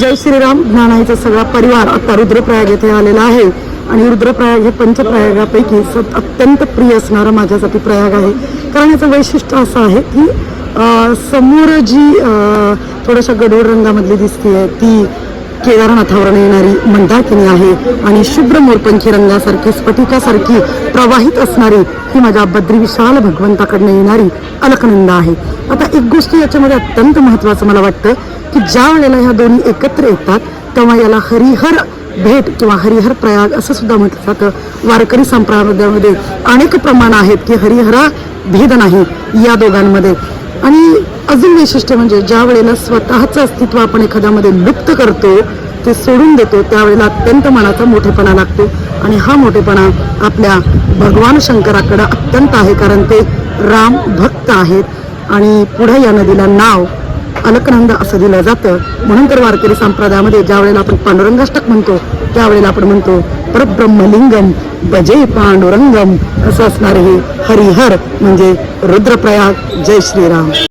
जय श्रीराम. ज्ञानाईचा सगळा परिवार आता रुद्रप्रयाग येथे आलेला आहे. आणि रुद्रप्रयाग हे पंचप्रयागापैकी सत अत्यंत प्रिय असणारं माझ्यासाठी प्रयाग आहे. कारण याचं वैशिष्ट्य असं आहे की समोर जी थोड्याशा गडोळ रंगामधली दिसते ती केदारनाथावरून येणारी मंदाकिनी आहे. आणि शुभ्र मोरपंखी रंगासारखी स्फटिकासारखी प्रवाहित असणारी ही माझ्या बद्री विशाल भगवंताकडनं येणारी अलकनंद आहे. आता एक गोष्ट याच्यामध्ये अत्यंत महत्त्वाचं मला वाटतं की ज्या वेळेला ह्या दोन्ही एकत्र येतात तेव्हा याला हरिहर भेट किंवा हरिहर प्रयाग असं सुद्धा म्हटलं जातं. वारकरी संप्रदायामध्ये अनेक प्रमाण आहेत की हरिहरा भेद नाही या दोघांमध्ये. आणि अजून वैशिष्ट्य म्हणजे ज्या वेळेला स्वतःचं अस्तित्व आपण एखाद्यामध्ये लुप्त करतो ते सोडून देतो त्यावेळेला अत्यंत मनाचा मोठेपणा लागतो. आणि हा मोठेपणा आपल्या भगवान शंकराकडं अत्यंत आहे कारण ते राम भक्त आहेत. आणि पुढे या नदीला नाव अलकनंद असं दिलं जातं. म्हणून तर वारकरी संप्रदायामध्ये ज्या वेळेला आपण पांडुरंगाष्टक म्हणतो त्यावेळेला आपण म्हणतो परब्रह्मलिंगम बजे पांडुरंगम. असं असणारे हे हरिहर म्हणजे रुद्रप्रयाग. जय श्रीराम.